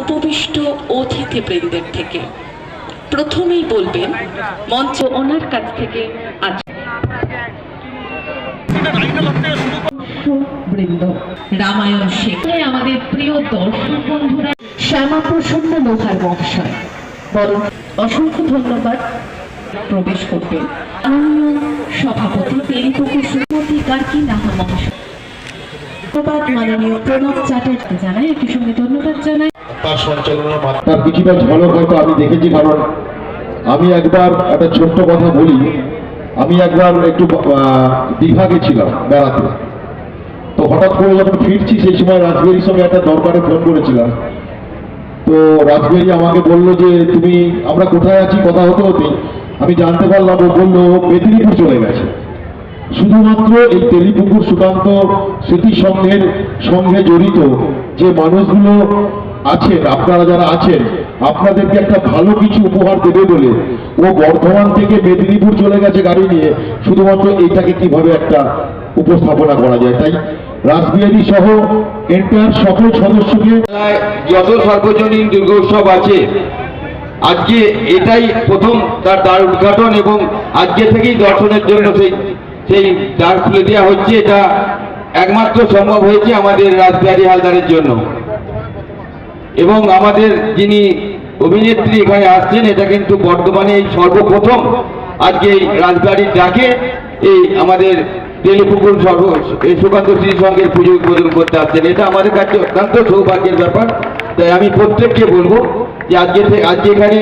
উপবিষ্ট অতিথিবৃন্দের থেকে। প্রথমেই বলবেন, মঞ্চ ওনার কাছ থেকে আজ রামায়ণ শেখে আমাদের প্রিয় দর্শক বন্ধুরা, শ্যামাপ্রসন্ন লোহার মহাশয়। বরং অসংখ্য ধন্যবাদ প্রবেশ করবেন। সভাপতি তেলিপুকুর সুমতি কার্কি নাহা মহাশয়। ধন্যবাদ মাননীয় প্রণব চ্যাটার্জি জানাই, একই সঙ্গে ধন্যবাদ জানাই। তার তার কিছুটা ঝলক হয়তো আমি দেখেছি, কারণ আমি একবার একটা ছোট্ট কথা বলি। আমি একবার একটু দীঘা গেছিলাম বেড়াতে। তো হঠাৎ করে যখন ফিরছি সেই সময় সঙ্গে একটা ফোন করেছিলাম। তো আমাকে বলল যে, তুমি, আমরা কোথায় আছি? কথা হতে হতে। আমি জানতে পারলাম, ও বলল মেদিনীপুর চলে গেছে। শুধুমাত্র এই তেলিপুকুর সুকান্ত স্মৃতি সঙ্গে জড়িত যে মানুষগুলো আছেন, আপনারা যারা আছেন, আপনাদেরকে একটা ভালো কিছু উপহার দেবে বলে। ও বর্ধমান থেকে মেদিনীপুর চলে গেছে গাড়ি নিয়ে, শুধুমাত্র এইটাকে কীভাবে একটা উপস্থাপনা করা যায়, তাই? রাসবিহারী সহ এন্টার সকল সদস্যকে যত সর্বজনীন দুর্গোৎসব আছে, আজকে এটাই প্রথম তার দ্বার উদ্ঘাটন এবং আজকে থেকেই দর্শনের জন্য সেই সেই দ্বার খুলে দেওয়া হচ্ছে। এটা একমাত্র সম্ভব হয়েছে আমাদের রাসবিহারী হালদারের জন্য। এবং আমাদের যিনি অভিনেত্রী এখানে আসছেন, এটা কিন্তু বর্তমানে এই সর্বপ্রথম আজকে এই রাজবাড়ির ডাকে এই আমাদের তেলিপুকুর সর্ব এই সুকান্ত শ্রী সঙ্গের পুজো উদ্বোধন করতে আসছেন। এটা আমাদের কাছে অত্যন্ত সৌভাগ্যের ব্যাপার। তাই আমি প্রত্যেককে বলব যে আজকে আজকে এখানে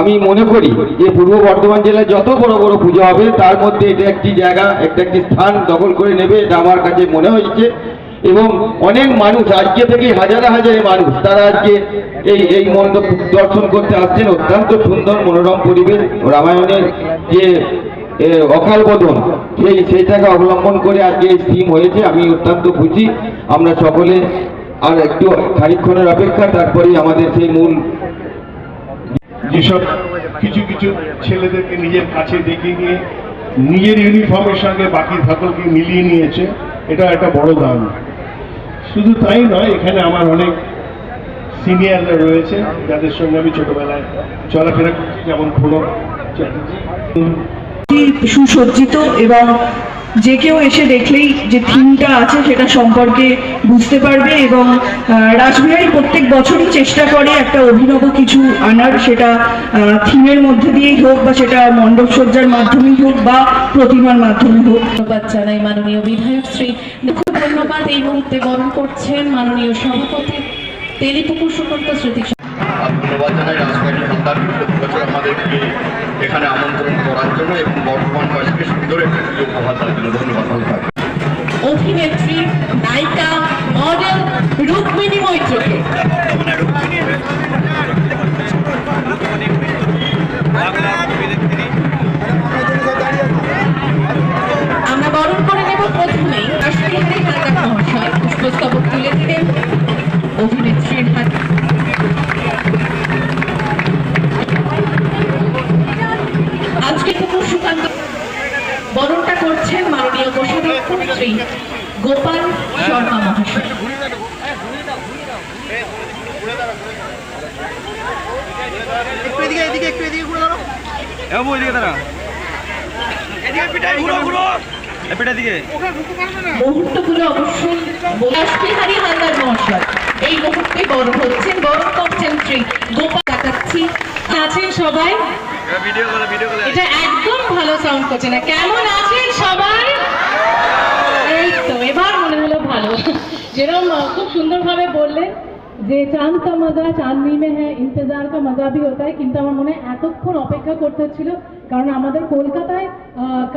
আমি মনে করি যে পূর্ব বর্ধমান জেলায় যত বড় বড় পুজো হবে, তার মধ্যে এটা একটি জায়গা, একটা একটি স্থান দখল করে নেবে, এটা আমার কাছে মনে হয়েছে। এবং অনেক মানুষ, আজকে থেকে হাজারে হাজারে মানুষ, তারা আজকে এই এই মণ্ডপ দর্শন করতে আসছেন। অত্যন্ত সুন্দর মনোরম পরিবেশ রামায়ণের যে অকাল বোধন সেই, সেইটাকে অবলম্বন করে আজকে এই থিম হয়েছে। আমি অত্যন্ত খুশি। আমরা সকলে আর একটু খানিক্ষণের অপেক্ষা, তারপরেই আমাদের সেই মূল যেসব কিছু কিছু ছেলেদেরকে নিজের কাছে ডেকে নিয়ে, নিজের ইউনিফর্মের সঙ্গে বাকি সকলকে মিলিয়ে নিয়েছে, এটা একটা বড় দান শুধু তাই নয়, এখানে আমার অনেক সিনিয়ররা রয়েছে, যাদের সঙ্গে আমি ছোটবেলায় চলাফেরা করছি, যেমন প্রণব চ্যাটার্জি। সুসজ্জিত এবং যে কেউ এসে দেখলেই যে থিমটা আছে সেটা সম্পর্কে বুঝতে পারবে এবং আহ, রাসবিহারী প্রত্যেক বছরই চেষ্টা করে একটা অভিনব কিছু আনার সেটা থিমের মধ্যে দিয়েই হোক বা সেটা মণ্ডপ সজ্জার মাধ্যমেই হোক বা প্রতিমার মাধ্যমে হোক। ধন্যবাদ জানাই মাননীয় বিধায়ক শ্রী। খুব ধন্যবাদ এই মুহূর্তে বরণ করছেন মাননীয় সভাপতি তেলিপুকুর সুকান্ত স্মৃতি ধন্যবাদ জানাই বছর আমাদেরকে এখানে আমন্ত্রণ করার বর্তমান এবং বর্ধমানবাসীকে সুন্দর একটি পুজো উপহার তার জন্য ধন্যবাদ এই মুহূর্তে দেখাচ্ছি। সবাই? এটা একদম ভালো সাউন্ড করছে না। কেমন আছেন সবাই? এই তো, এবার ভালো। যেরকম খুব সুন্দরভাবে বললেন যে চাঁদ কা মজা চাঁদনি মে হ্যাঁ ইন্তজার কা মজা ভি হতা কিন্তু আমার মনে এতক্ষণ অপেক্ষা করতে হচ্ছিল কারণ আমাদের কলকাতায়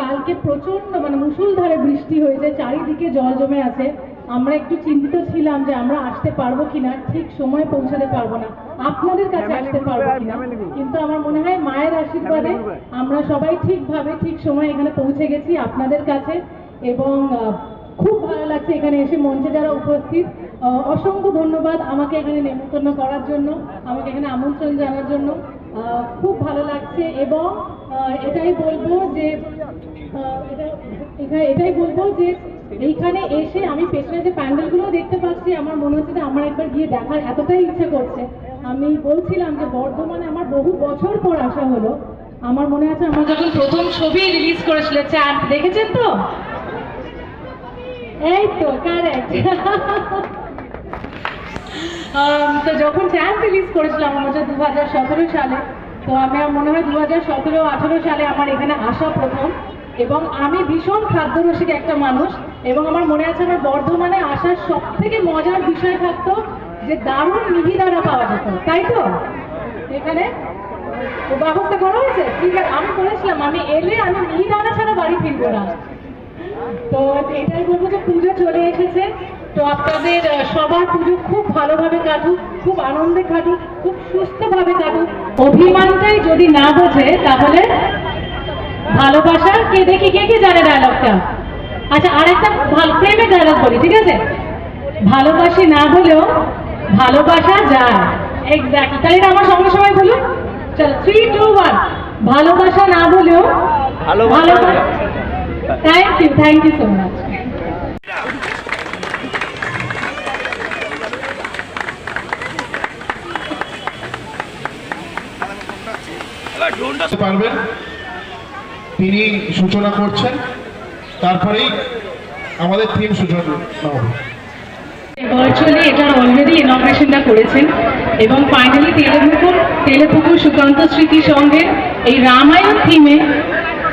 কালকে প্রচণ্ড মানে মুষলধারে বৃষ্টি হয়েছে চারিদিকে জল জমে আছে। আমরা একটু চিন্তিত ছিলাম যে আমরা আসতে পারব কিনা ঠিক সময়ে পৌঁছাতে পারব না। আপনাদের কাছে আসতে পারব কিনা? কিন্তু আমার মনে হয় মায়ের আশীর্বাদে আমরা সবাই ঠিকভাবে ঠিক সময় এখানে পৌঁছে গেছি আপনাদের কাছে। এবং খুব ভালো লাগছে এখানে এসে মঞ্চে যারা উপস্থিত। অসংখ্য ধন্যবাদ আমাকে এখানে নেমন্তন্ন করার জন্য, আমাকে এখানে আমন্ত্রণ জানার জন্য। খুব ভালো লাগছে এবং এটাই বলব যে এটা- এটা- এটাই বলব যে, এইখানে এসে আমি পেছনে যে প্যান্ডেলগুলো দেখতে পাচ্ছি, আমার মনে হচ্ছে যে আমার একবার গিয়ে দেখার এতটাই ইচ্ছে করছে। আমি বলছিলাম যে বর্ধমানে আমার বহু বছর পর আসা হলো। আমার মনে আছে, আমার যখন প্রথম ছবি রিলিজ করেছিল চাঁদ দেখেছেন তো? এই তো কারেক্ট তো যখন চ্যাম্প রিলিজ করেছিলাম আমার হচ্ছে দু হাজার সতেরো সালে, তো আমি মনে হয় দু হাজার সতেরো আঠেরো সালে আমার এখানে আসা প্রথম। এবং আমি ভীষণ খাদ্যরসিক একটা মানুষ, এবং আমার মনে আছে আমার বর্ধমানে আসার সব থেকে মজার বিষয় থাকতো যে দারুণ মিহিদানা পাওয়া যেত, তাই তো? এখানে ব্যবস্থা করা হয়েছে? ঠিক আছে, আমি বলেছিলাম আমি এলে আমি মিহিদানা ছাড়া বাড়ি ফিরবো না। তো এটাই বলব যে পুজো চলে এসেছে। তো আপনাদের সবার পুজো খুব ভালোভাবে কাটুক খুব আনন্দে কাটুক খুব সুস্থভাবে কাটুক। অভিমানটাই যদি না বোঝে তাহলে ভালোবাসা কে দেখি কে কে জানে ডায়লগটা আচ্ছা আরেকটা ভালো প্রেমের ডায়লগ বলি ঠিক আছে? ভালোবাসি না হলেও ভালোবাসা যায়। এক্স্যাক্টলি তাহলে আমার সঙ্গে সবাই বলুন। চলো থ্রি টু ওয়ান ভালোবাসা না হলেও ভালোবাসা thank you thank you so much পারবেন। তিনি সূচনা করছেন। তারপরেই আমাদের থিম সূচনা হবে। ভার্চুয়ালি এটার অলরেডি ইনগ্রেশনটা করেছেন। এবং ফাইনালি তেলেপুকুর তেলেপুকুর সুকান্ত স্মৃতি সঙ্গে এই রামায়ণ থিমে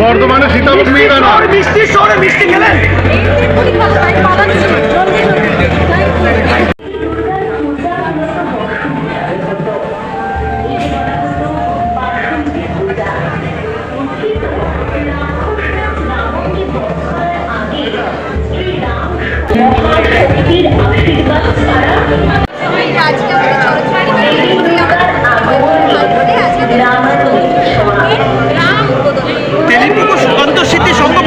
বর্ধমানে সীতাভোগ মিহিদানা মিষ্টি শহরে মিষ্টি খেলেন আজকে আজকে যেতে সম্ভব